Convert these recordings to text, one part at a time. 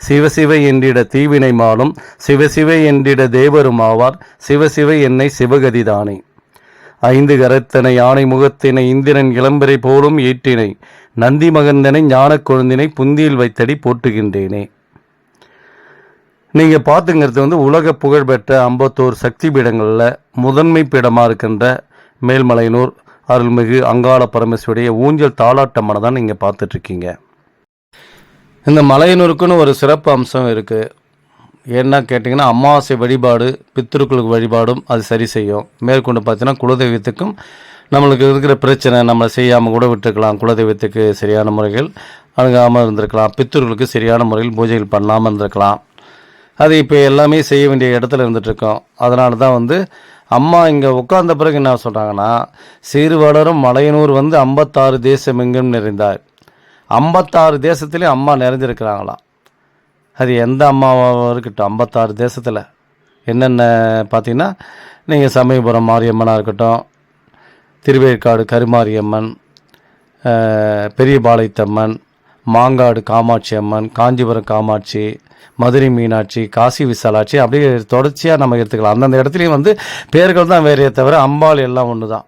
சிவசிவ என்றிட தீவினை மாலும் சிவசிவ என்றிட தேவருமாவார் சிவசிவ என்னை சிவகதிதானே ஐந்து கரத்தனை யானை முகத்தினை இந்திரன் இளம்பரை போலும் ஏற்றினை நந்தி மகந்தனை ஞான குழந்தினை புந்தியில் வைத்தடி போட்டுகின்றேனே நீங்கள் பார்த்துங்கிறது வந்து உலக புகழ்பெற்ற ஐம்பத்தோரு சக்தி பீடங்களில் முதன்மை பீடமாக இருக்கின்ற மேல்மலையனூர் அருள்மிகு அங்காள பரமேஸ்வரிய ஊஞ்சல் தாளாட்டம்மனை தான் நீங்கள் பார்த்துட்ருக்கீங்க இந்த மலையனூருக்குன்னு ஒரு சிறப்பு அம்சம் இருக்குது என்ன கேட்டிங்கன்னா அமாவாசை வழிபாடு பித்திருக்களுக்கு வழிபாடும் அது சரி செய்யும். மேற்கொண்டு பார்த்தீங்கன்னா குலதெய்வத்துக்கும் நம்மளுக்கு இருக்கிற பிரச்சனை நம்மளை செய்யாமல் கூட விட்டுருக்கலாம். குலதெய்வத்துக்கு சரியான முறைகள் அணுகாமல் இருந்திருக்கலாம். பித்திருக்களுக்கு சரியான முறையில் பூஜைகள் பண்ணாமல் இருந்திருக்கலாம். அது இப்போ எல்லாமே செய்ய வேண்டிய இடத்துல இருந்துகிட்ருக்கோம் அதனால தான் வந்து அம்மா இங்கே உட்கார்ந்த பிறகு என்ன சொல்கிறாங்கன்னா சிறு வளரும் மலையனூர் வந்து ஐம்பத்தாறு தேசம் எங்கும் நிறைந்தார். ஐம்பத்தாறு தேசத்துலேயும் அம்மா நிறைஞ்சிருக்கிறாங்களாம் அது எந்த அம்மாவாக இருக்கட்டும் ஐம்பத்தாறு தேசத்தில். என்னென்ன பார்த்திங்கன்னா நீங்கள் சமயபுரம் மாரியம்மனாக இருக்கட்டும் திருவேற்காடு கருமாரியம்மன் பெரியபாளையத்தம்மன் மாங்காடு காமாட்சி அம்மன் காஞ்சிபுரம் காமாட்சி மதுரை மீனாட்சி காசி விசாலாட்சி அப்படியே தொடர்ச்சியாக நம்ம எடுத்துக்கலாம். அந்தந்த இடத்துலையும் வந்து பேர்கள் தான் வேறையே தவிர அம்பாள் எல்லாம் ஒன்று தான்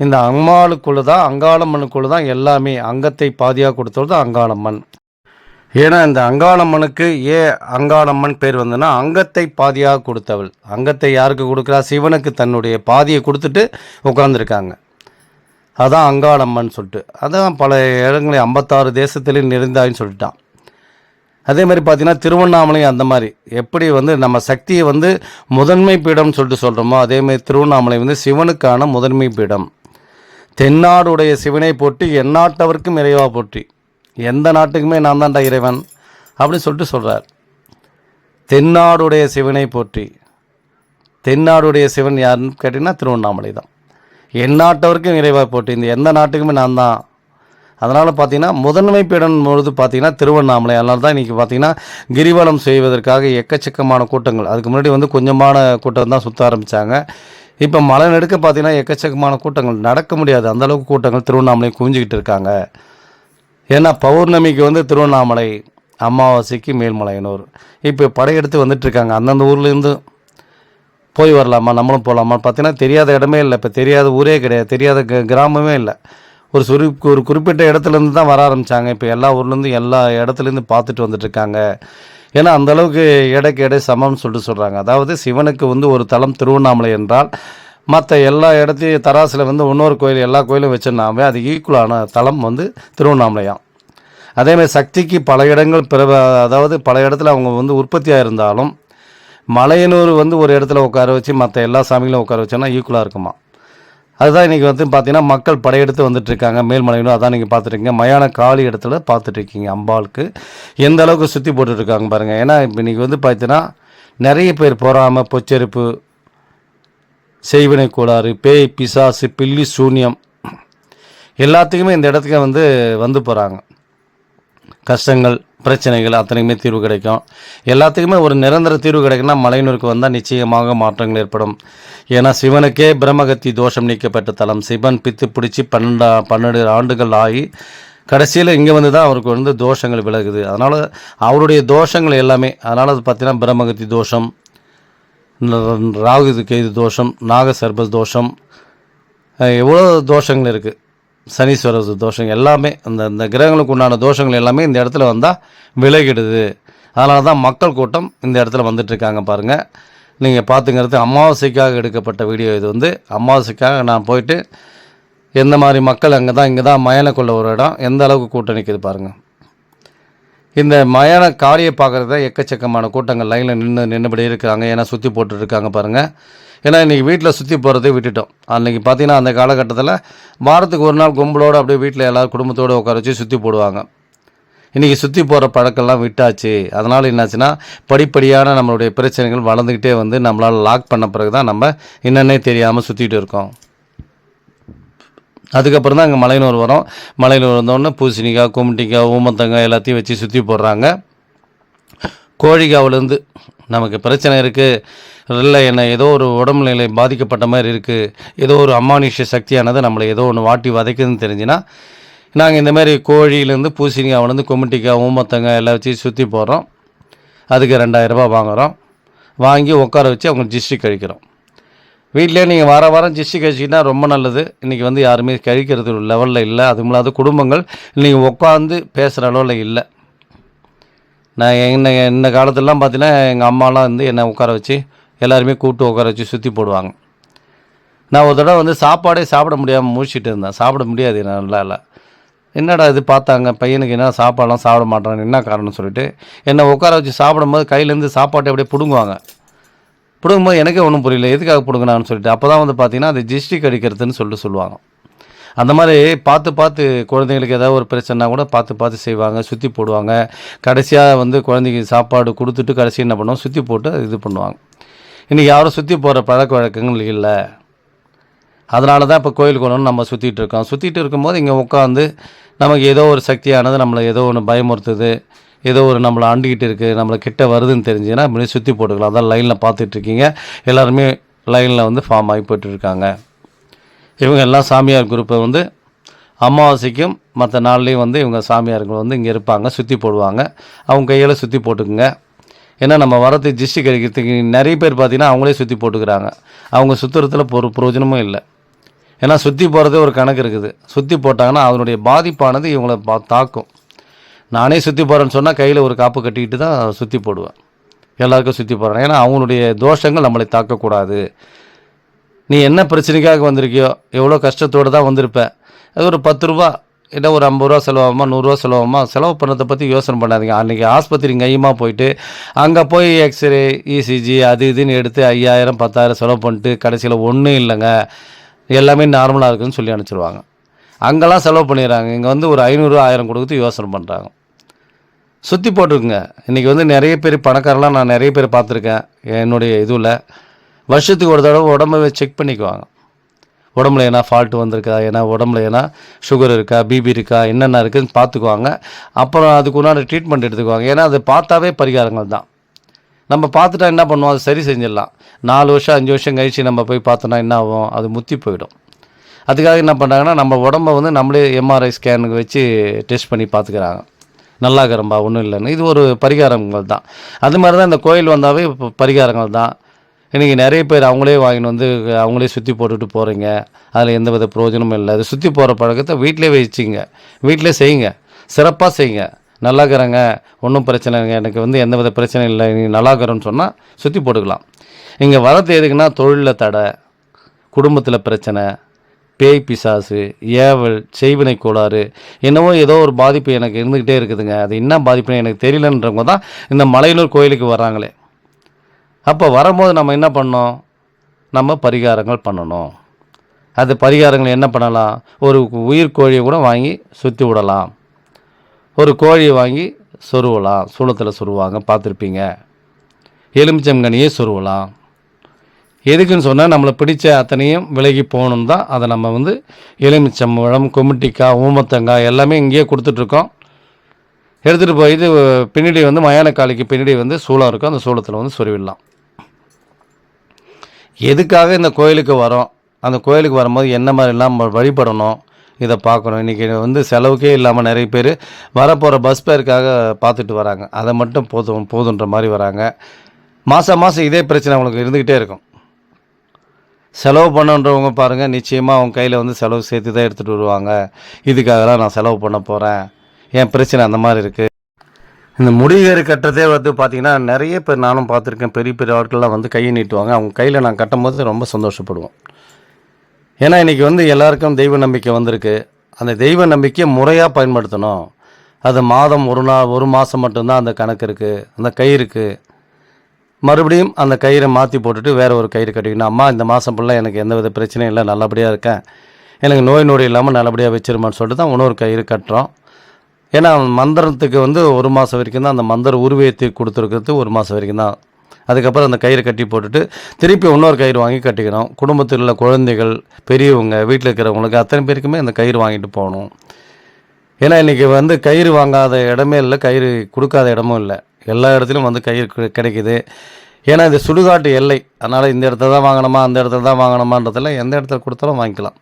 இந்த அம்மாளுக்குள்ள தான் அங்காளம்மனுக்குள்ள தான் எல்லாமே அங்கத்தை பாதியாக கொடுத்தது தான் அங்காளம்மன். ஏன்னா இந்த அங்காளம்மனுக்கு ஏன் அங்காளம்மன் பேர் வந்ததுன்னா அங்கத்தை பாதியாக கொடுத்தவள். அங்கத்தை யாருக்கு கொடுக்குறா? சிவனுக்கு தன்னுடைய பாதியை கொடுத்துட்டு உட்காந்துருக்காங்க அதான் அங்காளம்மன் சொல்லிட்டு. அதான் பல இடங்களில் ஐம்பத்தாறு தேசத்திலையும் நிறைந்தாயின்னு சொல்லிட்டான். அதே மாதிரி பார்த்திங்கன்னா திருவண்ணாமலையும் அந்த மாதிரி. எப்படி வந்து நம்ம சக்தியை வந்து முதன்மை பீடம்னு சொல்லிட்டு சொல்கிறோமோ அதே மாதிரி திருவண்ணாமலை வந்து சிவனுக்கான முதன்மை பீடம். தென்னாடுடைய சிவனை போற்றி எந்நாட்டவருக்கும் இறைவா போற்றி. எந்த நாட்டுக்குமே நான் தான்டா இறைவன் அப்படின்னு சொல்லிட்டு சொல்கிறார் தென்னாடுடைய சிவனை போற்றி. தென்னாடுடைய சிவன் யாருன்னு கேட்டிங்கன்னா திருவண்ணாமலை தான். எந்நாட்டவருக்கும் இறைவா போட்டி இந்த எந்த நாட்டுக்குமே நான் தான். அதனால் பார்த்திங்கன்னா முதன்மை பீடம் பொழுது பார்த்திங்கன்னா திருவண்ணாமலை. அதனால தான் இன்றைக்கி பார்த்திங்கன்னா கிரிவலம் செய்வதற்காக எக்கச்சக்கமான கூட்டங்கள். அதுக்கு முன்னாடி வந்து கொஞ்சமான கூட்டம் தான் சுற்ற ஆரம்பித்தாங்க இப்போ மலை நெடுக்க பார்த்தீங்கன்னா எக்கச்சக்கமான கூட்டங்கள். நடக்க முடியாது. அந்த அளவுக்கு கூட்டங்கள் திருவண்ணாமலை குவிஞ்சிக்கிட்டு இருக்காங்க. ஏன்னா பௌர்ணமிக்கு வந்து திருவண்ணாமலை அமாவாசைக்கு மேல்மலையனூர். இப்போ படையெடுத்து வந்துட்டுருக்காங்க அந்தந்த ஊர்லேருந்து போய் வரலாமா? நம்மளும் போகலாமா பார்த்தீங்கன்னா தெரியாத இடமே இல்லை. இப்போ தெரியாத ஊரே கிடையாது. தெரியாத க- கிராமமே இல்லை. ஒரு சுரு ஒரு குறிப்பிட்ட இடத்துலேருந்து தான் வர ஆரம்பித்தாங்க இப்போ எல்லா ஊர்லேருந்து எல்லா இடத்துலேருந்து பார்த்துட்டு வந்துட்டுருக்காங்க ஏன்னா அந்த அளவுக்கு எடைக்கு எடை சமம்னு சொல்லிட்டு சொல்கிறாங்க அதாவது சிவனுக்கு வந்து ஒரு தலம் திருவண்ணாமலை என்றால் மற்ற எல்லா இடத்தையும் தராசில் வந்து இன்னொரு கோயில் எல்லா கோயிலும் வச்சுருந்தாமே அது ஈக்குவலான தலம் வந்து திருவண்ணாமலையாம் அதேமாதிரி சக்திக்கு பல இடங்கள் பிற அதாவது பல இடத்துல அவங்க வந்து உற்பத்தியாக இருந்தாலும் மலையனூர் வந்து ஒரு இடத்துல உட்கார வச்சு மற்ற எல்லா சாமிகளும் உட்கார வச்சோன்னா ஈக்குவலாக இருக்குமா? அதுதான் இன்றைக்கி வந்து பார்த்திங்கன்னா மக்கள் படையெடுத்து வந்துட்டுருக்காங்க. மேல்மலையிலும் அதான் நீங்கள் பார்த்துருக்கீங்க. மயான காலி இடத்துல பார்த்துட்ருக்கீங்க அம்பாளுக்கு. எந்த அளவுக்கு சுற்றி போட்டுட்ருக்காங்க பாருங்கள் ஏன்னா இப்போ இன்றைக்கி வந்து பார்த்தீங்கன்னா நிறைய பேர் பொறாமல் பொச்சரிப்பு செய்வினை கோளாறு பேய் பிசாசு பில்லி சூன்யம் எல்லாத்துக்குமே இந்த இடத்துக்கு வந்து வந்து போகிறாங்க கஷ்டங்கள் பிரச்சனைகள் அத்தனைக்குமே தீர்வு கிடைக்கும். எல்லாத்துக்குமே ஒரு நிரந்தர தீர்வு கிடைக்குன்னா மலையனூருக்கு வந்தால் நிச்சயமாக மாற்றங்கள் ஏற்படும். ஏன்னா சிவனுக்கே பிரம்மகத்தி தோஷம் நீக்கப்பட்ட தலம். சிவன் பித்து பிடிச்சி பன்னெண்டா பன்னெண்டு ஆண்டுகள் ஆகி கடைசியில் இங்கே வந்து தான் அவருக்கு வந்து தோஷங்கள் விலகுது. அதனால் அவருடைய தோஷங்கள் எல்லாமே அதனால் அது பார்த்தீங்கன்னா பிரம்மகத்தி தோஷம் ராகு கேது தோஷம் நாக சர்பஸ் தோஷம் எவ்வளோ தோஷங்கள் இருக்குது சனீஸ்வர தோஷங்கள் எல்லாமே அந்த இந்த கிரகங்களுக்கு உண்டான தோஷங்கள் எல்லாமே இந்த இடத்துல வந்தால் விலகிடுது. அதனால தான் மக்கள் கூட்டம் இந்த இடத்துல வந்துட்டுருக்காங்க பாருங்கள் நீங்கள் பார்த்துங்கிறது அமாவாசைக்காக எடுக்கப்பட்ட வீடியோ இது வந்து. அமாவாசைக்காக நான் போயிட்டு எந்த மாதிரி மக்கள் அங்கே தான் இங்கே தான் மயானக்குள்ள ஒரு இடம் எந்த அளவுக்கு கூட்டம் நிற்கிது பாருங்கள் இந்த மயான காளியை பார்க்குறத எக்கச்சக்கமான கூட்டங்கள். லைனில் நின்று நின்றுபடி இருக்காங்க ஏன்னா சுற்றி போட்டுட்டு இருக்காங்க பாருங்கள் ஏன்னா இன்றைக்கி வீட்டில் சுற்றி போகிறதே விட்டுட்டோம். அன்றைக்கி பார்த்தீங்கன்னா அந்த காலகட்டத்தில் வாரத்துக்கு ஒரு நாள் கும்பலோடு அப்படியே வீட்டில் எல்லோரும் குடும்பத்தோடு உட்கார வச்சு சுற்றி போடுவாங்க. இன்றைக்கி சுற்றி போகிற பழக்கம்லாம் விட்டாச்சு. அதனால் என்னாச்சுன்னா படிப்படியான நம்மளுடைய பிரச்சனைகள் வளர்ந்துக்கிட்டே வந்து நம்மளால் லாக் பண்ண பிறகு தான் நம்ம என்னென்னே தெரியாமல் சுற்றிட்டு இருக்கோம். அதுக்கப்புறம் தான் அங்கே மலையனூர் வரோம். மலையனூர் வந்தோடனே பூசணிக்காய் கும்பிட்டிக்காய் ஊமத்தங்காய் எல்லாத்தையும் வச்சு சுற்றி போடுறாங்க. கோழிகாவிலேருந்து நமக்கு பிரச்சனை இருக்குது இல்லை என்ன ஏதோ ஒரு உடம்பு நிலை பாதிக்கப்பட்ட மாதிரி இருக்குது ஏதோ ஒரு அமானுஷ்ய சக்தியானது நம்மளை ஏதோ ஒன்று வாட்டி வதைக்குதுன்னு தெரிஞ்சுன்னா நாங்கள் இந்த மாதிரி கோழியிலேருந்து பூசணிக்காவிலேருந்து கும்பிட்டிக்காய் ஊமத்தங்க எல்லாம் வச்சு சுற்றி போடுறோம். அதுக்கு ரெண்டாயிரரூபா வாங்குகிறோம் வாங்கி உட்கார வச்சு அவங்க ஜிஸ்டி கழிக்கிறோம். வீட்டிலே நீங்கள் வார வாரம் ஜிஸ்டி கழிச்சிங்கன்னா ரொம்ப நல்லது. இன்றைக்கி வந்து யாருமே கழிக்கிறது லெவலில் இல்லை. அதுவும் இல்லாத குடும்பங்கள் இன்றைக்கி உட்காந்து பேசுகிற அளவில் இல்லை. நான் என்ன இந்த காலத்துலலாம் பார்த்தீங்கன்னா எங்கள் அம்மாலாம் வந்து என்னை உட்கார வச்சு எல்லாருமே கூப்பிட்டு உட்கார வச்சு சுற்றி போடுவாங்க. நான் ஒரு தடவை வந்து சாப்பாடே சாப்பிட முடியாமல் முடிச்சுட்டு இருந்தேன். சாப்பிட முடியாது நல்லா இல்லை என்னடா இது பார்த்தாங்க பையனுக்கு என்ன சாப்பாடெலாம் சாப்பிட மாட்டான்னு என்ன காரணம்னு சொல்லிட்டு என்னை உட்கார வச்சு சாப்பிடும்போது கையிலேருந்து சாப்பாட்டை அப்படியே பிடுங்குவாங்க. பிடுங்கும்போது எனக்கே ஒன்றும் புரியல. எதுக்காக பிடுங்கினான்னு சொல்லிட்டு அப்போ தான் வந்து பார்த்தீங்கன்னா அது ஜிஸ்டிக் அடிக்கிறதுன்னு சொல்லிட்டு சொல்லுவாங்க. அந்த மாதிரி பார்த்து பார்த்து குழந்தைங்களுக்கு ஏதாவது ஒரு பிரச்சனைனா கூட பார்த்து பார்த்து செய்வாங்க சுற்றி போடுவாங்க. கடைசியாக வந்து குழந்தைக்கு சாப்பாடு கொடுத்துட்டு கடைசி என்ன பண்ணுவோம் சுற்றி போட்டு இது பண்ணுவாங்க. இன்றைக்கி யாரும் சுற்றி போகிற பழக்க வழக்கங்கள் இல்லை. அதனால தான் இப்போ கோயிலுக்கு குளம்னு நம்ம சுற்றிட்டு இருக்கோம். சுற்றிட்டு இருக்கும்போது இங்கே உட்காந்து நமக்கு ஏதோ ஒரு சக்தியானது நம்மளை ஏதோ ஒன்று பயமுறுத்துது. ஏதோ ஒரு நம்மளை அண்டிக்கிட்டு இருக்குது நம்மளை கிட்ட வருதுன்னு தெரிஞ்சுன்னா இப்படி சுற்றி போட்டுக்கலாம். அதான் லைனில் பார்த்துட்ருக்கீங்க எல்லாருமே லைனில் வந்து ஃபார்ம் ஆகி போயிட்டுருக்காங்க இவங்க எல்லாம் சாமியார் குரூப்பை வந்து அமாவாசைக்கும் மற்ற நாள்லேயும் வந்து இவங்க சாமியார்கள் வந்து இங்கே இருப்பாங்க சுற்றி போடுவாங்க. அவங்க கையில் சுற்றி போட்டுக்குங்க. ஏன்னா நம்ம வரத்து ஜிஸ்டி கழிக்கிறதுக்கு நிறைய பேர் பார்த்திங்கன்னா அவங்களே சுற்றி போட்டுக்கிறாங்க. அவங்க சுற்றுறதுல ஒரு பிரயோஜனமும் இல்லை. ஏன்னா சுற்றி போகிறதே ஒரு கணக்கு இருக்குது. சுற்றி போட்டாங்கன்னா அதனுடைய பாதிப்பானது இவங்களை பா தாக்கும். நானே சுற்றி போகிறேன்னு சொன்னால் கையில் ஒரு காப்பு கட்டிக்கிட்டு தான் சுற்றி போடுவேன். எல்லாருக்கும் சுற்றி போகிறேன் ஏன்னா அவங்களுடைய தோஷங்கள் நம்மளை தாக்கக்கூடாது. நீ என்ன பிரச்சனைக்காக வந்திருக்கியோ எவ்வளோ கஷ்டத்தோடு தான் வந்திருப்ப. அது ஒரு பத்து ரூபா இல்லை ஒரு ஐம்பது ரூபா செலவாகுமா நூறுரூவா செலவாகுமா செலவு பண்ணதை பற்றி யோசனை பண்ணாதீங்க. அன்றைக்கி ஆஸ்பத்திரி கையமாக போயிட்டு அங்கே போய் எக்ஸ்ரே இசிஜி அது இதுன்னு எடுத்து ஐயாயிரம் பத்தாயிரம் செலவு பண்ணிட்டு கடைசியில் ஒன்றும் இல்லைங்க. எல்லாமே நார்மலாக இருக்குன்னு சொல்லி அனுப்பிச்சிருவாங்க. அங்கெல்லாம் செலவு பண்ணிடுறாங்க. இங்கே வந்து ஒரு ஐநூறுரூவா ஆயிரம் கொடுத்து யோசனை பண்ணுறாங்க சுற்றி போட்டிருக்குங்க இன்றைக்கி வந்து நிறைய பேர் பணக்காரெல்லாம் நான் நிறைய பேர் பார்த்துருக்கேன். என்னுடைய இதுவில் வருஷத்துக்கு ஒரு தடவை உடம்பை செக் பண்ணிக்குவாங்க. உடம்புல ஏன்னா ஃபால்ட் வந்திருக்கா ஏன்னா உடம்புல ஏன்னா சுகர் இருக்கா பிபி இருக்கா என்னென்ன இருக்குதுன்னு பார்த்துக்குவாங்க. அப்புறம் அதுக்கு உண்டான ட்ரீட்மெண்ட் எடுத்துக்குவாங்க. ஏன்னா அது பார்த்தாவே பரிகாரங்கள் தான். நம்ம பார்த்துட்டா என்ன பண்ணுவோம்? அது சரி செஞ்சிடலாம். நாலு வருஷம் அஞ்சு வருஷம் கழிச்சு நம்ம போய் பார்த்தோன்னா என்ன ஆகும்? அது முத்தி போயிடும். அதுக்காக என்ன பண்ணுறாங்கன்னா நம்ம உடம்ப வந்து நம்மளே எம்ஆர்ஐ ஸ்கேனுக்கு வச்சு டெஸ்ட் பண்ணி பார்த்துக்கிறாங்க. நல்லா இருக்கிறம்பா ஒன்றும் இல்லைன்னு. இது ஒரு பரிகாரங்கள் தான். அது மாதிரி தான் இந்த கோயில் வந்தாவே இப்போ பரிகாரங்கள் தான். இன்றைக்கி நிறைய பேர் அவங்களே வாங்கிட்டு வந்து அவங்களே சுற்றி போட்டுட்டு போகிறீங்க அதில் எந்த வித பிரயோஜனமும் இல்லை. அது சுற்றி போகிற பழக்கத்தை வீட்டிலே வச்சுங்க. வீட்டிலே செய்யுங்க. சிறப்பாக செய்யுங்க. நல்லா இருக்கிறேங்க. ஒன்றும் பிரச்சனை இல்லைங்க. எனக்கு வந்து எந்த வித பிரச்சனையும் இல்லை. நீங்கள் நல்லா இருக்கிறோன்னு சொன்னால் சுற்றி போட்டுக்கலாம். இங்கே வரது எதுக்குன்னா தொழிலில் தடை குடும்பத்தில் பிரச்சனை பேய் பிசாசு ஏவல் செய்வினை கோளாறு என்னவோ ஏதோ ஒரு பாதிப்பு எனக்கு இருந்துக்கிட்டே இருக்குதுங்க. அது என்ன பாதிப்புன்னு எனக்கு தெரியலன்றவங்க தான் இந்த மலையனூர் கோயிலுக்கு வராங்களே அப்போ வரும்போது நம்ம என்ன பண்ணோம் நம்ம பரிகாரங்கள் பண்ணணும். அது பரிகாரங்கள் என்ன பண்ணலாம்? ஒரு உயிர் கோழியை கூட வாங்கி சுற்றி விடலாம். ஒரு கோழியை வாங்கி சொருவலாம். சூளத்தில் சொருவாங்க பார்த்துருப்பீங்க. எலுமிச்சங்கனியே சொருவலாம். எதுக்குன்னு சொன்னால் நம்மளை பிடிச்ச அத்தனையும் விலகி போகணும் தான். அதை நம்ம வந்து எலுமிச்சம்பழம் கொமிட்டிக்காய் ஊமத்தங்காய் எல்லாமே இங்கேயே கொடுத்துட்ருக்கோம். எடுத்துகிட்டு போய் இது பின்னாடி வந்து மயானக்காளிக்கு பின்னாடி வந்து சூளம் இருக்கும். அந்த சூளத்தில் வந்து சொருவிடலாம். எதுக்காக இந்த கோயிலுக்கு வரோம்? அந்த கோயிலுக்கு வரும்போது என்ன மாதிரிலாம் வழிபடணும்? இதை பார்க்கணும். இன்றைக்கி வந்து செலவுக்கே இல்லாமல் நிறைய பேர் வரப்போகிற பஸ் பேருக்காக பார்த்துட்டு வராங்க. அதை மட்டும் போதும் போதுன்ற மாதிரி வராங்க. மாதம் மாதம் இதே பிரச்சனை அவங்களுக்கு இருந்துக்கிட்டே இருக்கும். செலவு பண்ணுன்றவங்க பாருங்கள் நிச்சயமாக அவங்க கையில் வந்து செலவு சேர்த்து தான் எடுத்துகிட்டு வருவாங்க. இதுக்காகலாம் நான் செலவு பண்ண போகிறேன் என் பிரச்சனை அந்த மாதிரி இருக்குது இந்த முடிகேறு கட்டுறதே வந்து பார்த்தீங்கன்னா நிறைய பேர் நானும் பார்த்துருக்கேன். பெரிய பெரிய ஆட்கள்லாம் வந்து கையை நீட்டுவாங்க. அவங்க கையில் நான் கட்டும்போது ரொம்ப சந்தோஷப்படுவோம். ஏன்னா இன்றைக்கி வந்து எல்லாருக்கும் தெய்வ நம்பிக்கை வந்திருக்கு. அந்த தெய்வ நம்பிக்கையை முறையாக பயன்படுத்தணும். அது மாதம் ஒரு நாள் ஒரு மாதம் மட்டும்தான் அந்த கணக்கு இருக்குது அந்த கயிறுக்கு மறுபடியும் அந்த கயிறை மாற்றி போட்டுட்டு வேறு ஒரு கயிறு கட்டிக்கணும். அம்மா இந்த மாதம் ஃபுல்லாக எனக்கு எந்த வித பிரச்சனையும் இல்லை. நல்லபடியாக இருக்கேன். எனக்கு நோய் நொடி இல்லாமல் நல்லபடியாக வச்சிருமான்னு சொல்லிட்டு தான் இன்னொரு கயிறு கட்டுறோம். ஏன்னா மந்திரத்துக்கு வந்து ஒரு மாதம் வரைக்கும் தான் அந்த மந்திர உருவேற்றி கொடுத்துருக்கிறது ஒரு மாதம் வரைக்கும் தான். அதுக்கப்புறம் அந்த கயிறு கட்டி போட்டுட்டு திருப்பி இன்னொரு கயிறு வாங்கி கட்டிக்கணும். குடும்பத்தில் உள்ள குழந்தைகள் பெரியவங்க வீட்டில் இருக்கிறவங்களுக்கு அத்தனை பேருக்குமே அந்த கயிறு வாங்கிட்டு போகணும். ஏன்னா இன்றைக்கி வந்து கயிறு வாங்காத இடமே இல்லை கயிறு கொடுக்காத இடமும் இல்லை. எல்லா இடத்துலையும் வந்து கயிறு கி- கிடைக்குது. ஏன்னா இது சுடுகாட்டு எல்லை. அதனால் இந்த இடத்துல தான் வாங்கணுமா அந்த இடத்துல தான் வாங்கணுமான்றதில் எந்த இடத்துல கொடுத்தாலும் வாங்கிக்கலாம்.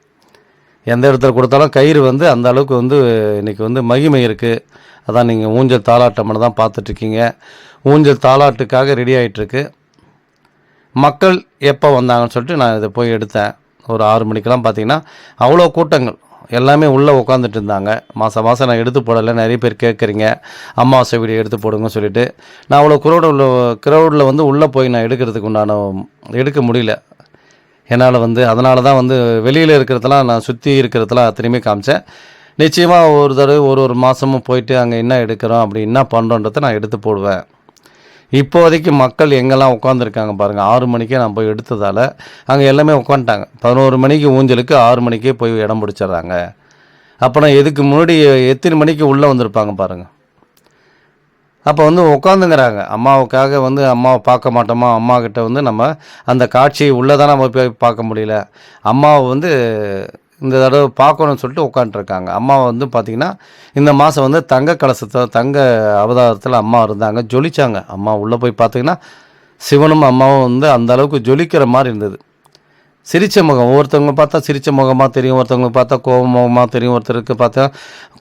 எந்த இடத்துல கொடுத்தாலும் கயிறு வந்து அந்த அளவுக்கு வந்து இன்றைக்கி வந்து மகிமை இருக்குது அதான் நீங்கள் ஊஞ்சல் தாளாட்டம்னு தான் பார்த்துட்ருக்கீங்க. ஊஞ்சல் தாளாட்டுக்காக ரெடி ஆகிட்டுருக்கு மக்கள் எப்போ வந்தாங்கன்னு சொல்லிட்டு நான் இதை போய் எடுத்தேன். ஒரு ஆறு மணிக்கெலாம் பார்த்தீங்கன்னா அவ்வளோ கூட்டங்கள். எல்லாமே உள்ளே உட்காந்துட்டு இருந்தாங்க மாதம் மாதம் நான் எடுத்து போடலை. நிறைய பேர் கேட்குறீங்க. அம்மாவாசை வீடியோ எடுத்து போடுங்கன்னு சொல்லிட்டு. நான் அவ்வளோ க்ரௌடு உள்ள க்ரௌடில் வந்து உள்ளே போய் நான் எடுக்கிறதுக்கு உண்டான எடுக்க முடியல. என்னால் வந்து அதனால தான் வந்து வெளியில் இருக்கிறதெல்லாம் நான் சுற்றி இருக்கிறதெல்லாம் அத்தனையுமே காமிச்சேன். நிச்சயமாக ஒரு தடவை ஒரு ஒரு மாதமும் போயிட்டு அங்கே என்ன எடுக்கிறோம் அப்படி என்ன பண்ணுறோன்றதை நான் எடுத்து போடுவேன். இப்போதைக்கு மக்கள் எங்கெல்லாம் உட்காந்துருக்காங்க பாருங்கள் ஆறு மணிக்கே நான் போய் எடுத்ததால் அங்கே எல்லாமே உட்காந்துட்டாங்க பதினோரு மணிக்கு ஊஞ்சலுக்கு ஆறு மணிக்கே போய் இடம் பிடிச்சிடுறாங்க. அப்புறம் எதுக்கு முன்னாடி எத்தனை மணிக்கு உள்ளே வந்திருப்பாங்க பாருங்கள் அப்போ வந்து உட்காந்துங்கிறாங்க அம்மாவுக்காக வந்து அம்மாவை பார்க்க மாட்டோமா? அம்மாக்கிட்ட வந்து நம்ம அந்த காட்சியை உள்ளே தான் நம்ம போய் பார்க்க முடியல. அம்மாவை வந்து இந்த தடவை பார்க்கணும்னு சொல்லிட்டு உட்காந்துருக்காங்க அம்மாவை வந்து பார்த்திங்கன்னா இந்த மாதம் வந்து தங்க கலசத்தை தங்க அவதாரத்தில் அம்மா இருந்தாங்க. ஜொலிச்சாங்க. அம்மா உள்ளே போய் பார்த்தீங்கன்னா சிவனும் அம்மாவும் வந்து அந்த அளவுக்கு ஜொலிக்கிற மாதிரி இருந்தது. சிரிச்ச முகம். ஒவ்வொருத்தவங்க பார்த்தா சிரிச்ச முகமாக தெரியும். ஒருத்தவங்க பார்த்தா கோப முகமாக தெரியும். ஒருத்தருக்கு பார்த்தா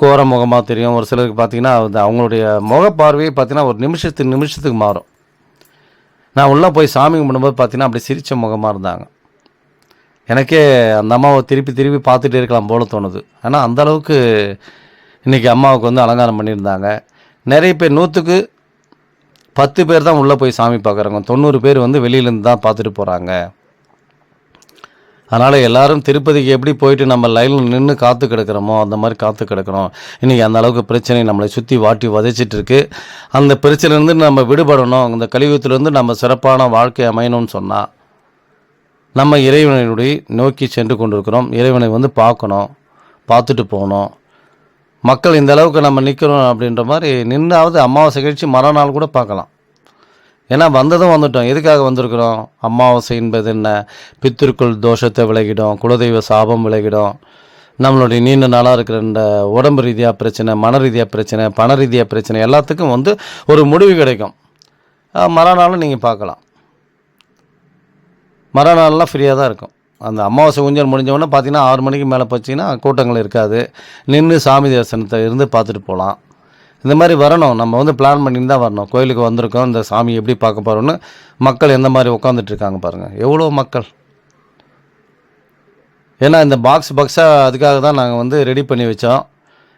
கோர முகமாக தெரியும். ஒரு சிலருக்கு பார்த்தீங்கன்னா அவங்களுடைய முக பார்த்தீங்கன்னா ஒரு நிமிஷத்துக்கு நிமிஷத்துக்கு மாறும். நான் உள்ளே போய் சாமி கும்பிடும்போது பார்த்தீங்கன்னா அப்படி சிரித்த முகமாக இருந்தாங்க. எனக்கே அந்த அம்மாவை திருப்பி திருப்பி பார்த்துட்டே இருக்கலாம் போல தோணுது. ஆனால் அந்தளவுக்கு இன்றைக்கி அம்மாவுக்கு வந்து அலங்காரம் பண்ணியிருந்தாங்க. நிறைய பேர் நூற்றுக்கு பத்து பேர் தான் உள்ளே போய் சாமி பார்க்குறாங்க. தொண்ணூறு பேர் வந்து வெளியிலேருந்து தான் பார்த்துட்டு போகிறாங்க அதனால் எல்லாரும் திருப்பதிக்கு எப்படி போயிட்டு நம்ம லைனில் நின்று காத்து கிடக்கிறோமோ அந்த மாதிரி காத்து கிடக்கிறோம். இன்றைக்கி அந்த அளவுக்கு பிரச்சனை நம்மளை சுற்றி வாட்டி வதைச்சிட்டு இருக்கு. அந்த பிரச்சனையிலேருந்து நம்ம விடுபடணும். அந்த கலியுகத்திலேருந்து நம்ம சிறப்பான வாழ்க்கை அமையணும்னு சொன்னால் நம்ம இறைவனையுடைய நோக்கி சென்று கொண்டிருக்கிறோம். இறைவனை வந்து பார்க்கணும் பார்த்துட்டு போகணும். மக்கள் இந்த அளவுக்கு நம்ம நிற்கிறோம் அப்படின்ற மாதிரி நின்றாவது அமாவாசை கழித்து மறுநாள் கூட பார்க்கலாம். ஏன்னா வந்ததும் வந்துட்டோம். எதுக்காக வந்திருக்கிறோம்? அமாவாசை என்பது என்ன? பித்திருக்குள் தோஷத்தை விலகிடும் குலதெய்வ சாபம் விலகிடும். நம்மளுடைய நீண்ட நாளாக இருக்கிற இந்த உடம்பு ரீதியாக பிரச்சனை மன ரீதியாக பிரச்சனை பண ரீதியாக பிரச்சனை எல்லாத்துக்கும் வந்து ஒரு முடிவு கிடைக்கும். மறுநாளும் நீங்கள் பார்க்கலாம். மறுநாள்லாம் ஃப்ரீயாக தான் இருக்கும். அந்த அமாவாசை ஊஞ்சல் முடிஞ்சவொடனே பார்த்தீங்கன்னா ஆறு மணிக்கு மேலே போச்சுன்னா கூட்டங்கள் இருக்காது. நின்று சாமி தரிசனத்தை இருந்து பார்த்துட்டு போகலாம். இந்த மாதிரி வரணும். நம்ம வந்து பிளான் பண்ணி தான் வரணும். கோயிலுக்கு வந்திருக்கோம். இந்த சாமி எப்படி பார்க்க போகிறோன்னு மக்கள் எந்த மாதிரி உட்காந்துட்டு இருக்காங்க பாருங்கள் எவ்வளோ மக்கள். ஏன்னா இந்த பாக்ஸ் பாக்ஸாக அதுக்காக தான் நாங்கள் வந்து ரெடி பண்ணி வச்சோம்.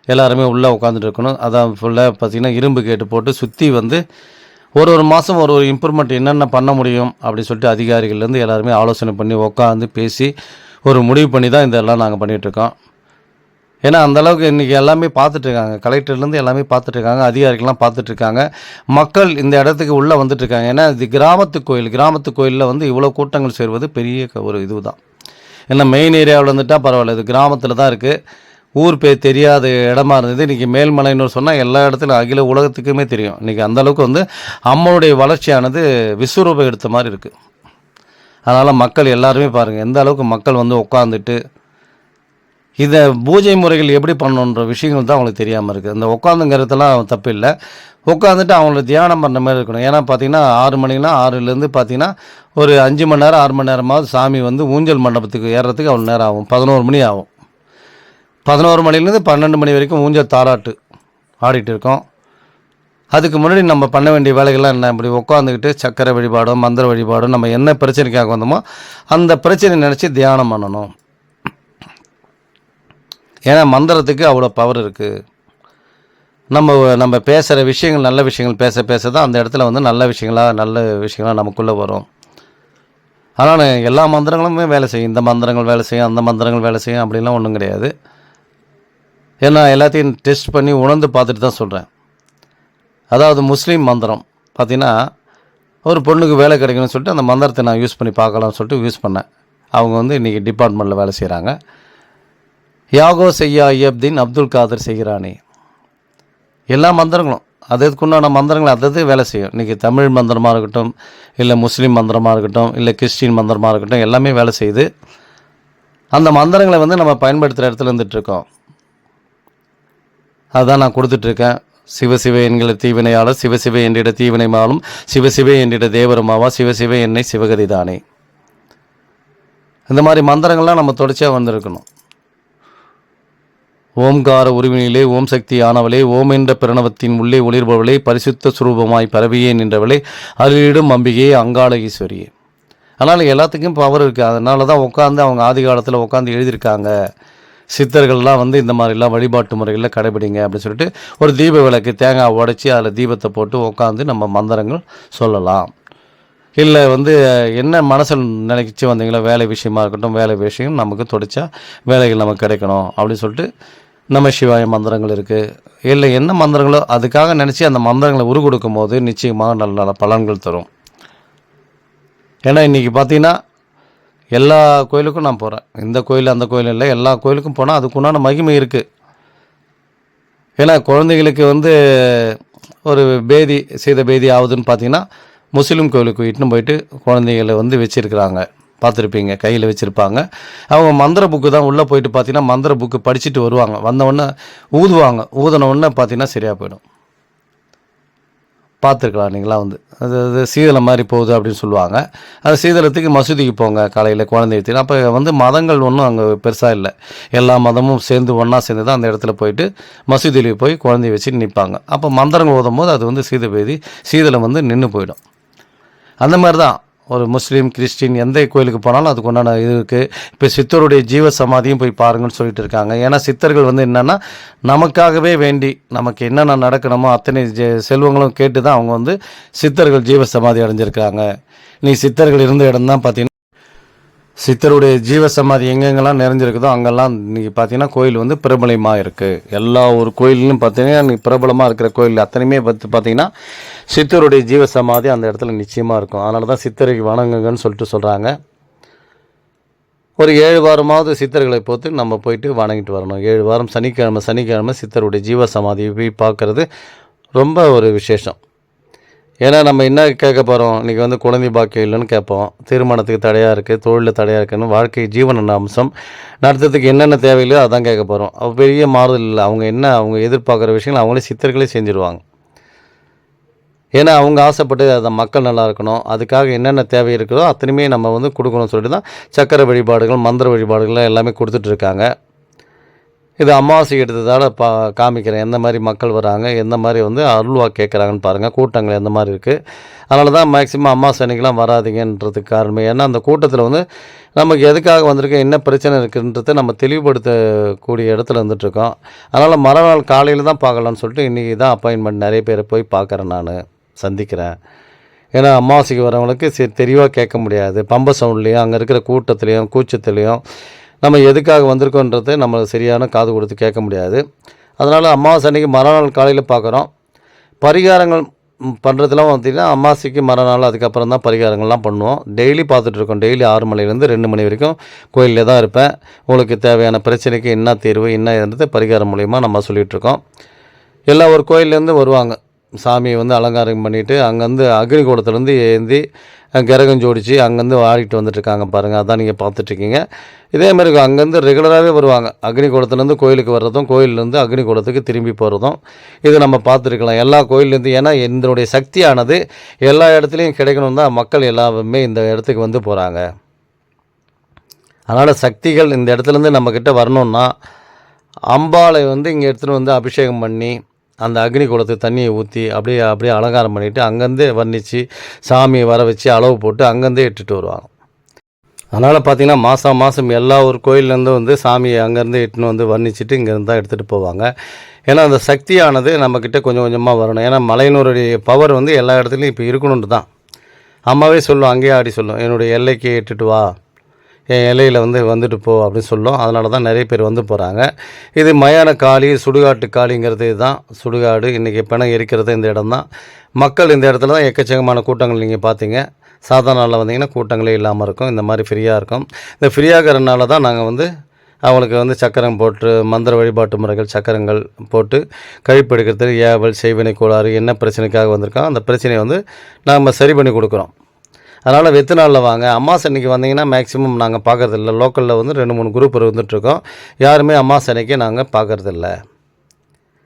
எல்லாருமே உள்ளே உட்காந்துட்டு இருக்கணும். அதான் ஃபுல்லாக பார்த்தீங்கன்னா இரும்பு கேட்டு போட்டு சுற்றி வந்து ஒரு ஒரு மாதம் ஒரு ஒரு இம்ப்ரூவ்மெண்ட் என்னென்ன பண்ண முடியும் அப்படின்னு சொல்லிட்டு அதிகாரிகள்லேருந்து எல்லாருமே ஆலோசனை பண்ணி உட்காந்து பேசி ஒரு முடிவு பண்ணி தான் இதெல்லாம் நாங்கள் பண்ணிகிட்ருக்கோம் ஏன்னா அந்த அளவுக்கு இன்றைக்கி எல்லாமே பார்த்துட்ருக்காங்க. கலெக்டர்லேருந்து எல்லாமே பார்த்துட்ருக்காங்க. அதிகாரிகள்லாம் பார்த்துட்ருக்காங்க. மக்கள் இந்த இடத்துக்கு உள்ளே வந்துட்டுருக்காங்க ஏன்னா இது கிராமத்து கோயில். கிராமத்து கோயிலில் வந்து இவ்வளோ கூட்டங்கள் சேர்வது பெரிய ஒரு ஒரு இதுதான். ஏன்னா மெயின் ஏரியாவில் வந்துட்டால் பரவாயில்ல. இது கிராமத்தில் தான் இருக்குது ஊர் பேர் தெரியாத இடமா இருந்தது. இன்றைக்கி மேல்மலைன்னு சொன்னால் எல்லா இடத்துலையும் அகில உலகத்துக்குமே தெரியும். இன்றைக்கி அந்தளவுக்கு வந்து அம்மனுடைய வளர்ச்சியானது விஸ்வரூபம் எடுத்த மாதிரி இருக்குது அதனால் மக்கள் எல்லாருமே பாருங்கள் எந்த அளவுக்கு மக்கள் வந்து உட்காந்துட்டு இதை பூஜை முறைகள் எப்படி பண்ணணுன்ற விஷயங்கள் தான் அவங்களுக்கு தெரியாமல் இருக்குது இந்த உட்காந்துங்கிறதுலாம் தப்பு இல்லை. உட்காந்துட்டு அவங்கள தியானம் பண்ணுற மாதிரி இருக்கணும். ஏன்னா பார்த்தீங்கன்னா ஆறு மணினா ஆறுலேருந்து பார்த்தீங்கன்னா ஒரு அஞ்சு மணி நேரம் ஆறு மணி நேரமாவது சாமி வந்து ஊஞ்சல் மண்டபத்துக்கு ஏறுறதுக்கு அவ்வளோ நேரம் ஆகும். பதினோரு மணி ஆகும். பதினோரு மணிலேருந்து பன்னெண்டு மணி வரைக்கும் ஊஞ்சல் தாராட்டு ஆடிட்டு இருக்கோம். அதுக்கு முன்னாடி நம்ம பண்ண வேண்டிய வேலைகள்லாம் என்ன? இப்படி உட்காந்துக்கிட்டு சக்கரை வழிபாடும் மந்திர வழிபாடும் நம்ம என்ன பிரச்சனைக்காக வந்தோமோ அந்த பிரச்சனை நினச்சி தியானம் பண்ணணும். ஏன்னா மந்திரத்துக்கு அவ்வளோ பவர் இருக்குது நம்ம நம்ம பேசுகிற விஷயங்கள் நல்ல விஷயங்கள் பேச பேச தான் அந்த இடத்துல வந்து நல்ல விஷயங்களா நல்ல விஷயங்களா நமக்குள்ளே வரும். ஆனால் எல்லா மந்திரங்களுமே வேலை செய்யும். இந்த மந்திரங்கள் வேலை செய்யும் அந்த மந்திரங்கள் வேலை செய்யும் அப்படிலாம் ஒன்றும் கிடையாது. ஏன்னா எல்லாத்தையும் டெஸ்ட் பண்ணி உணர்ந்து பார்த்துட்டு தான் சொல்கிறேன் அதாவது முஸ்லீம் மந்திரம் பார்த்திங்கன்னா ஒரு பொண்ணுக்கு வேலை கிடைக்கணும்னு சொல்லிட்டு அந்த மந்திரத்தை நான் யூஸ் பண்ணி பார்க்கலாம்னு சொல்லிட்டு யூஸ் பண்ணேன். அவங்க வந்து இன்றைக்கி டிபார்ட்மெண்ட்டில் வேலை செய்கிறாங்க யாகோ செய்யா ஐயப்தீன் அப்துல் காதர் செய்கிறானே. எல்லா மந்திரங்களும் அது அதுக்குண்டான மந்திரங்கள் அதது வேலை செய்யும். இன்றைக்கி தமிழ் மந்திரமாக இருக்கட்டும் இல்லை முஸ்லீம் மந்திரமாக இருக்கட்டும் இல்லை கிறிஸ்டின் மந்திரமாக இருக்கட்டும் எல்லாமே வேலை செய்யுது அந்த மந்திரங்களை வந்து நம்ம பயன்படுத்துகிற இடத்துல இருந்துகிட்ருக்கோம் அதுதான் நான் கொடுத்துட்ருக்கேன் சிவசிவ என்கிற தீவினையாளர் சிவசிவை என்றிட தீவினை மாலும் சிவசிவ என்றிட தேவருமாவா சிவசிவை என்னை சிவகதி தானே இந்த மாதிரி மந்திரங்கள்லாம் நம்ம தொடர்ச்சியாக வந்திருக்கணும். ஓம்கார உருவினிலே ஓம் சக்தி ஆனவளே ஓம் என்ற பிரணவத்தின் உள்ளே ஒளிர்பவளே பரிசுத்த சுரூபமாய் பரவியே நின்றவளே அருளிடும் அம்பிகையே அங்காள ஈஸ்வரியே. அதனால் எல்லாத்துக்கும் பவர் இருக்குது அதனால தான் உட்காந்து அவங்க ஆதி காலத்தில் உட்காந்து எழுதியிருக்காங்க. சித்தர்கள்லாம் வந்து இந்த மாதிரிலாம் வழிபாட்டு முறைகளில் கடைபிடிங்க அப்படின்னு சொல்லிட்டு ஒரு தீப விளக்கு தேங்காய் உடைச்சி அதில் தீபத்தை போட்டு உட்காந்து நம்ம மந்திரங்கள் சொல்லலாம். இல்லை வந்து என்ன மனசில் நினைச்சி வந்தீங்களோ வேலை விஷயமா இருக்கட்டும் வேலை விஷயம் நமக்கு தொடச்சா வேலைகள் நமக்கு கிடைக்கணும் அப்படின்னு சொல்லிட்டு நம்ம சிவாய மந்திரங்கள் இருக்குது இல்லை என்ன மந்திரங்களோ அதுக்காக நினச்சி அந்த மந்திரங்களை உரு கொடுக்கும் போது நிச்சயமாக நல்ல நல்ல பலன்கள் தரும். ஏன்னா இன்றைக்கி பார்த்தீங்கன்னா எல்லா கோயிலுக்கும் நான் போகிறேன் இந்த கோயில் அந்த கோயில் இல்லை எல்லா கோயிலுக்கும் போனால் அதுக்குண்டான மகிமை இருக்குது ஏன்னா குழந்தைகளுக்கு வந்து ஒரு பேதி சீத பேதி ஆகுதுன்னு பார்த்தீங்கன்னா முஸ்லீம் கோயிலுக்கு இட்டுன்னு போயிட்டு குழந்தைகளை வந்து வச்சுருக்குறாங்க. பார்த்துருப்பீங்க கையில் வச்சுருப்பாங்க. அவங்க மந்திர புக்கு தான் உள்ளே போயிட்டு பார்த்தீங்கன்னா மந்திர புக்கு படிச்சுட்டு வருவாங்க. வந்தவுடனே ஊதுவாங்க. ஊதினவுடனே பார்த்தீங்கன்னா சரியாக போயிடும். பார்த்துருக்கலாம் நீங்களாம் வந்து. அது அது சீதளம் மாதிரி போகுது அப்படின்னு சொல்லுவாங்க. அது சீதளத்துக்கு மசூதிக்கு போங்க காலையில் குழந்தை அப்போ வந்து மதங்கள் ஒன்றும் அங்கே பெருசாக இல்லை. எல்லா மதமும் சேர்ந்து ஒன்றா சேர்ந்து தான் அந்த இடத்துல போயிட்டு மசூதியில் போய் குழந்தைய வச்சு நிற்பாங்க அப்போ மந்திரங்கள் ஓதும் போது அது வந்து சீத பேதி சீதளம் வந்து நின்று போயிடும். அந்த மாதிரி தான். ஒரு முஸ்லீம் கிறிஸ்டின் எந்த கோயிலுக்கு போனாலும் அதுக்கு உண்டான இது இருக்குது இப்போ சித்தருடைய ஜீவ சமாதியும் போய் பாருங்கன்னு சொல்லிட்டு இருக்காங்க. ஏன்னா சித்தர்கள் வந்து என்னென்னா நமக்காகவே வேண்டி நமக்கு என்னென்ன நடக்கணுமோ அத்தனை செல்வங்களும் கேட்டு தான் அவங்க வந்து சித்தர்கள் ஜீவ சமாதி அடைஞ்சிருக்காங்க நீ சித்தர்கள் இருந்த இடம் தான் பார்த்தீங்கன்னா சித்தருடைய ஜீவ சமாதி எங்கெங்கெல்லாம் நிறைஞ்சிருக்குதோ அங்கெல்லாம் இன்னைக்கு பார்த்தீங்கன்னா கோயில் வந்து பிரபலமாக இருக்குது எல்லா ஒரு கோயிலும் பார்த்தீங்கன்னா இன்னைக்கு பிரபலமாக இருக்கிற கோயில் அத்தனையுமே பார்த்து பார்த்தீங்கன்னா சித்தருடைய ஜீவ சமாதி அந்த இடத்துல நிச்சயமாக இருக்கும். அதனால தான் சித்தருக்கு வணங்குங்கன்னு சொல்லிட்டு சொல்கிறாங்க ஒரு ஏழு வாரமாவது சித்தர்களை பொறுத்து நம்ம போயிட்டு வணங்கிட்டு வரணும். ஏழு வாரம் சனிக்கிழமை சனிக்கிழமை சித்தருடைய ஜீவ சமாதியை போய் பார்க்கறது ரொம்ப ஒரு விசேஷம். ஏன்னா நம்ம என்ன கேட்க போகிறோம் இன்றைக்கி வந்து குழந்தை பாக்கியம் இல்லைன்னு கேட்போம். திருமணத்துக்கு தடையாக இருக்குது தொழிலில் தடையாக இருக்குதுன்னு வாழ்க்கை ஜீவன அம்சம். நடத்துறதுக்கு என்னென்ன தேவையில்லையோ அதான் கேட்க போகிறோம் அப்போ பெரிய மாறுதல் இல்லை. அவங்க என்ன அவங்க எதிர்பார்க்குற விஷயங்கள் அவங்களே சித்தர்களே செஞ்சுருவாங்க. ஏன்னா அவங்க ஆசைப்பட்டு அதை மக்கள் நல்லா இருக்கணும். அதுக்காக என்னென்ன தேவை இருக்குதோ அத்தனையுமே நம்ம வந்து கொடுக்கணும்னு சொல்லிட்டு தான் சக்கர வழிபாடுகள் மந்திர வழிபாடுகள் எல்லாமே கொடுத்துட்ருக்காங்க இது அமாவாசை எடுத்ததால் பா காமிக்கிறேன். எந்த மாதிரி மக்கள் வராங்க எந்த மாதிரி வந்து அருள்வா கேட்குறாங்கன்னு பாருங்கள் கூட்டங்கள் எந்த மாதிரி இருக்குது அதனால தான் மேக்ஸிமம் அமாவாசை அன்னைக்கெலாம் வராதிங்கன்றதுக்கு காரணம். ஏன்னா அந்த கூட்டத்தில் வந்து நமக்கு எதுக்காக வந்திருக்கு என்ன பிரச்சனை இருக்குன்றதை நம்ம தெளிவுபடுத்தக்கூடிய இடத்துல இருந்துகிட்ருக்கோம் அதனால் மறுநாள் காலையில் தான் பார்க்கலான்னு சொல்லிட்டு இன்றைக்கி தான் அப்பாயின்மெண்ட் நிறைய பேரை போய் பார்க்குறேன் நான். சந்திக்கிறேன். ஏன்னா அமாவாசைக்கு வரவங்களுக்கு சரி தெளிவாக கேட்க முடியாது. பம்ப சவுண்ட்லேயும் அங்கே இருக்கிற கூட்டத்துலேயும் கூச்சத்துலேயும் நம்ம எதுக்காக வந்திருக்கோன்றது நம்ம சரியான காது கொடுத்து கேட்க முடியாது. அதனால் அமாவாசை அன்னைக்கு மறுநாள் காலையில் பார்க்குறோம். பரிகாரங்கள் பண்ணுறதுலாம் பார்த்தீங்கன்னா அமாவாசைக்கு மறுநாள் அதுக்கப்புறம் தான் பரிகாரங்கள்லாம் பண்ணுவோம். டெய்லி பார்த்துட்ருக்கோம் டெய்லி ஆறு மணிலேருந்து ரெண்டு மணி வரைக்கும் கோயிலில் தான் இருப்பேன். உங்களுக்கு தேவையான பிரச்சனைக்கு என்ன தீர்வு என்ன இருந்தது பரிகாரம் மூலிமா நம்ம சொல்லிகிட்ருக்கோம் எல்லா ஒரு கோயிலேருந்து வருவாங்க. சாமியை வந்து அலங்காரம் பண்ணிவிட்டு அங்கேருந்து அக்னிகூடத்துலேருந்து ஏந்தி கிரகம் ஜோடிச்சு அங்கேருந்து ஆடிட்டு வந்துட்டுருக்காங்க பாருங்கள் அதான் நீங்கள் பார்த்துட்ருக்கீங்க. இதே மாதிரி அங்கேருந்து ரெகுலராகவே வருவாங்க. அக்னிகூடத்துலேருந்து கோயிலுக்கு வர்றதும் கோயிலேருந்து அக்னிகூடத்துக்கு திரும்பி போகிறதும் இது நம்ம பார்த்துருக்கலாம். எல்லா கோயிலேருந்து ஏன்னா இதனுடைய சக்தியானது எல்லா இடத்துலையும் கிடைக்கணும் தான் மக்கள் எல்லாருமே இந்த இடத்துக்கு வந்து போகிறாங்க அதனால் சக்திகள் இந்த இடத்துலேருந்து நம்மக்கிட்ட வரணுன்னா அம்பாளை வந்து இங்கே எடுத்துகிட்டு வந்து அபிஷேகம் பண்ணி அந்த அக்னி குளத்துக்கு தண்ணியை ஊற்றி அப்படியே அப்படியே அலங்காரம் பண்ணிவிட்டு அங்கேருந்தே வர்ணித்து சாமியை வர வச்சு அளவு போட்டு அங்கேருந்தே இட்டுட்டு வருவாங்க. அதனால் பார்த்தீங்கன்னா மாதம் மாதம் எல்லா ஒரு கோயிலேருந்து வந்து சாமியை அங்கேருந்து இட்டுன்னு வந்து வர்ணிச்சிட்டு இங்கேருந்து தான் எடுத்துகிட்டு போவாங்க. ஏன்னா அந்த சக்தியானது நம்மக்கிட்ட கொஞ்சம் கொஞ்சமாக வரணும். ஏன்னா மலையனூருடைய பவர் வந்து எல்லா இடத்துலையும் இப்போ இருக்கணுன்ட்டு தான் அம்மாவே சொல்லும் அங்கேயே ஆடி சொல்லும் என்னுடைய எல்லைக்கு இட்டுட்டு வா. என் இலையில் வந்து வந்துட்டு போ அப்படின்னு சொல்லும். அதனால தான் நிறைய பேர் வந்து போகிறாங்க இது மயான காளி சுடுகாட்டு காளிங்கிறது இதுதான். சுடுகாடு இன்றைக்கி பிணம் எரிக்கிறது இந்த இடம் தான் மக்கள் இந்த இடத்துல தான் எக்கச்சக்கமான கூட்டங்கள் நீங்கள் பார்த்தீங்க சாதாரண நாளில் வந்தீங்கன்னா கூட்டங்களே இல்லாமல் இருக்கும். இந்த மாதிரி ஃப்ரீயாக இருக்கும். இந்த ஃப்ரீயாகிறனால தான் நாங்கள் வந்து அவங்களுக்கு வந்து சக்கரம் போட்டு மந்திர வழிபாட்டு முறைகள் சக்கரங்கள் போட்டு கழிப்பு எடுக்கிறதுக்கு ஏவல் செய்வினை கோளாறு என்ன பிரச்சனைக்காக வந்திருக்கோம் அந்த பிரச்சனையை வந்து நாம் சரி பண்ணி கொடுக்குறோம். அதனால் வெத்து நாளில் வாங்க. அம்மாசை அன்னைக்கு வந்தீங்கன்னா மேக்ஸிமம் நாங்கள் பார்க்குறதில்ல லோக்கலில் வந்து ரெண்டு மூணு குரூப் இருந்துகிட்ருக்கோம் யாருமே அம்மாசை அன்னைக்கு நாங்கள் பார்க்கறதில்ல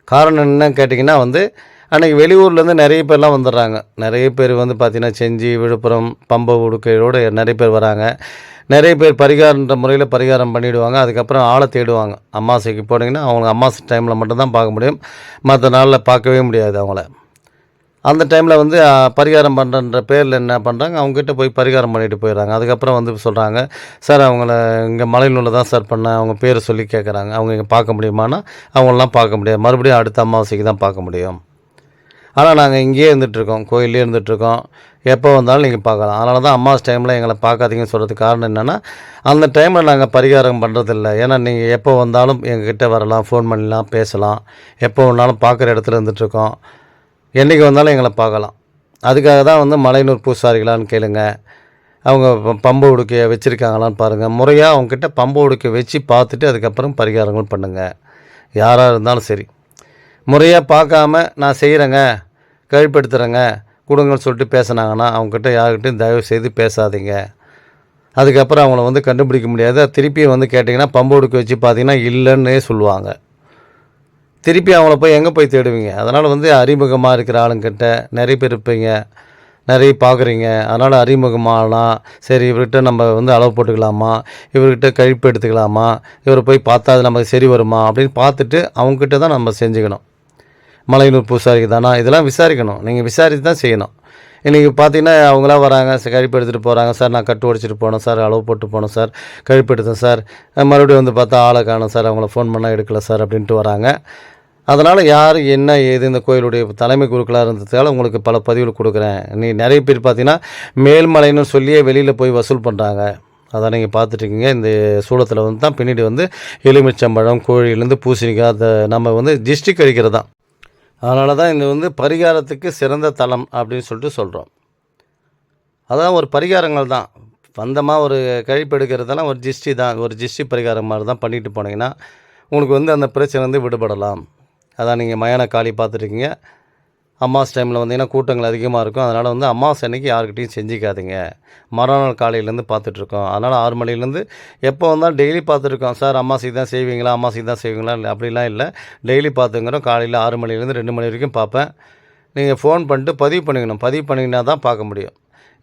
காரணம் என்னன்னு கேட்டிங்கன்னா வந்து அன்றைக்கி வெளியூர்லேருந்து நிறைய பேர்லாம் வந்துடுறாங்க. நிறைய பேர் வந்து பார்த்திங்கன்னா செஞ்சி விழுப்புரம் பம்பை உடுக்கையோடு நிறைய பேர் வராங்க. நிறைய பேர் பரிகாரன்ற முறையில் பரிகாரம் பண்ணிவிடுவாங்க அதுக்கப்புறம் ஆளை தேடுவாங்க. அம்மாசைக்கு போனீங்கன்னா அவங்க அம்மாசை டைமில் மட்டும்தான் பார்க்க முடியும். மற்ற நாளில் பார்க்கவே முடியாது அவங்கள. அந்த டைமில் வந்து பரிகாரம் பண்ணுறன்ற பேரில் என்ன பண்ணுறாங்க அவங்ககிட்ட போய் பரிகாரம் பண்ணிட்டு போயிடுறாங்க அதுக்கப்புறம் வந்து சொல்கிறாங்க சார் அவங்கள இங்கே மலைநூலில் தான் சார் பண்ண அவங்க பேரை சொல்லி கேட்குறாங்க அவங்க இங்கே பார்க்க முடியுமானா அவங்களெலாம் பார்க்க முடியாது. மறுபடியும் அடுத்த அமாவாசைக்கு தான் பார்க்க முடியும். ஆனால் நாங்கள் இங்கேயே இருந்துகிட்ருக்கோம் கோயிலே இருந்துகிட்ருக்கோம் எப்போ வந்தாலும் நீங்கள் பார்க்கலாம். அதனால தான் அம்மாஸ் டைமில் எங்களை பார்க்காதீங்கன்னு சொல்கிறதுக்கு காரணம் என்னென்னா அந்த டைமில் நாங்கள் பரிகாரம் பண்ணுறதில்ல ஏன்னா நீங்கள் எப்போ வந்தாலும் எங்ககிட்ட வரலாம் ஃபோன் பண்ணலாம் பேசலாம். எப்போ வேணாலும் பார்க்குற இடத்துல இருந்துகிட்ருக்கோம் என்றைக்கு வந்தாலும் எங்களை பார்க்கலாம். அதுக்காக தான் வந்து மலையனூர் பூசாரிகளான்னு கேளுங்க. அவங்க பம்பு உடுக்கையை வச்சுருக்காங்களான்னு பாருங்கள் முறையாக அவங்கக்கிட்ட பம்பு உடுக்கை வச்சு பார்த்துட்டு அதுக்கப்புறம் பரிகாரங்கள் பண்ணுங்கள் யாராக இருந்தாலும் சரி. முறையாக பார்க்காம நான் செய்கிறேங்க கழிப்படுத்துகிறேங்க கொடுங்கன்னு சொல்லிட்டு பேசுனாங்கன்னா அவங்ககிட்ட யார்கிட்டையும் தயவு செய்து பேசாதீங்க. அதுக்கப்புறம் அவங்கள வந்து கண்டுபிடிக்க முடியாது. திருப்பி வந்து கேட்டிங்கன்னா பம்பு உடுக்க வச்சு பார்த்தீங்கன்னா இல்லைன்னே சொல்லுவாங்க. திருப்பி அவங்கள போய் எங்கே போய் தேடுவீங்க? அதனால் வந்து அறிமுகமாக இருக்கிற ஆளுங்கிட்ட நிறைய பேர் இருப்பீங்க. நிறைய பார்க்குறீங்க அதனால் அறிமுகமாகலாம் சரி இவர்கிட்ட நம்ம வந்து அளவு போட்டுக்கலாமா? இவர்கிட்ட கழிப்பு எடுத்துக்கலாமா? இவரை போய் பார்த்தா அது நமக்கு சரி வருமா? அப்படின்னு பார்த்துட்டு அவங்ககிட்ட தான் நம்ம செஞ்சுக்கணும். மலையனூர் பூசாரிக்கு தானா? இதெல்லாம் விசாரிக்கணும். நீங்கள் விசாரித்து தான் செய்யணும். இன்றைக்கி பார்த்தீங்கன்னா அவங்களாம் வராங்க. சார் கழிப்பு எடுத்துகிட்டு போகிறாங்க சார் நான் கட்டு உடைச்சிட்டு போனேன். சார் அளவு போட்டு போனேன் சார். கழிப்பு எடுத்தேன் சார். மறுபடியும் வந்து பார்த்தா ஆளை காணும் சார். அவங்கள ஃபோன் பண்ணால் எடுக்கல சார் அப்படின்ட்டு வராங்க. அதனால் யார் என்ன ஏது இந்த கோயிலுடைய தலைமை குருக்களாக இருந்ததால் உங்களுக்கு பல பதிவுகள் கொடுக்குறேன். நீ நிறைய பேர் பார்த்தீங்கன்னா மேல்மலைன்னு சொல்லியே வெளியில் போய் வசூல் பண்ணுறாங்க அதான் நீங்கள் பார்த்துட்ருக்கீங்க இந்த சூளத்தில் வந்து தான் பின்னாடி வந்து எலுமிச்சம்பழம் கோழியிலேருந்து பூசணிக்காய் அதை நம்ம வந்து டிஸ்ட்ரிக் அடிக்கிறது தான். அதனால தான் இது வந்து பரிகாரத்துக்கு சிறந்த தலம் அப்படின்னு சொல்லிட்டு சொல்கிறோம் அதான் ஒரு பரிகாரங்கள் தான். வந்தமாக ஒரு கழிப்பு எடுக்கிறதெல்லாம் ஒரு ஜிஸ்டி தான். ஒரு ஜிஸ்டி பரிகாரம் மாதிரி தான் பண்ணிட்டு போனீங்கன்னா உங்களுக்கு வந்து அந்த பிரச்சனை வந்து விடுபடலாம். அதான் நீங்கள் மயான காளி பார்த்துருக்கீங்க. அம்மாஸ் டைமில் வந்தீங்கன்னா கூட்டங்கள் அதிகமாக இருக்கும். அதனால் வந்து அம்மாஸ் அன்னைக்கு யாருக்கிட்டையும் செஞ்சிக்காதீங்க. மறுநாள் காலையிலேருந்து பார்த்துட்ருக்கோம். அதனால் ஆறு மணிலேருந்து எப்போ வந்தாலும் டெய்லி பார்த்துருக்கோம். சார் அம்மாசிக்கு தான் செய்வீங்களா? அம்மாசிக்கு தான் செய்வீங்களா? இல்லை அப்படிலாம் இல்லை. டெய்லி பார்த்துங்கிறோம். காலையில் ஆறு மணிலேருந்து ரெண்டு மணி வரைக்கும் பார்ப்பேன். நீங்கள் ஃபோன் பண்ணிட்டு பதிவு பண்ணிக்கணும். பதிவு பண்ணிங்கன்னா தான் பார்க்க முடியும்.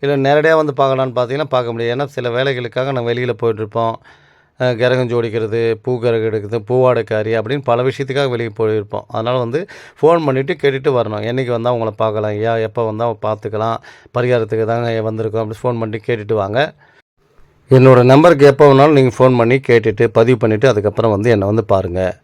இல்லை நேரடியாக வந்து பார்க்கலான்னு பார்த்தீங்கன்னா பார்க்க முடியாது. ஏன்னா சில வேலைகளுக்காக நான் வெளியில் போயிட்டுருப்போம். கிரகம் ஜோடிக்கிறது பூ கிரகம் எடுக்கிறது பூவாடைக்காரி அப்படின்னு பல விஷயத்துக்காக வெளியே போயிருப்போம். அதனால் வந்து ஃபோன் பண்ணிவிட்டு கேட்டுட்டு வரணும். என்றைக்கு வந்தால் உங்களை பார்க்கலாம் ஐயா எப்போ வந்தால் பார்த்துக்கலாம் பரிகாரத்துக்கு தாங்க வந்திருக்கோம் அப்படின்னு ஃபோன் பண்ணிட்டு கேட்டுட்டு வாங்க. என்னோடய நம்பருக்கு எப்போ வேணாலும் நீங்கள் ஃபோன் பண்ணி கேட்டுட்டு பதிவு பண்ணிவிட்டு அதுக்கப்புறம் வந்து என்னை வந்து பாருங்கள்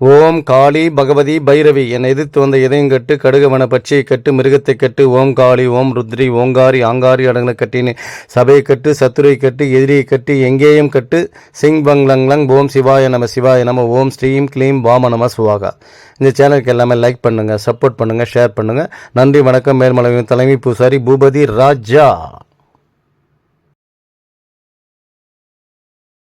ஓம் காளி பகவதி பைரவி என்னை எதிர்த்து வந்த இதயம் கட்டு கடுகவன பச்சையை கட்டு மிருகத்தை கட்டு ஓம் காளி ஓம் ருத்ரி ஓங்காரி ஆங்காரி அடங்கின கட்டினு சபையை கட்டு சத்துரை கட்டு எதிரியை கட்டு எங்கேயும் கட்டு சிங் பங் லங் லங் ஓம் சிவாய நம சிவாய நம ஓம் ஸ்ரீம் க்ளீம் வாம நம சுவாகா. இந்த சேனலுக்கு எல்லாமே லைக் பண்ணுங்கள் சப்போர்ட் பண்ணுங்கள் ஷேர் பண்ணுங்கள் நன்றி வணக்கம். மேல்மலையின் தலைமை பூசாரி பூபதி ராஜா.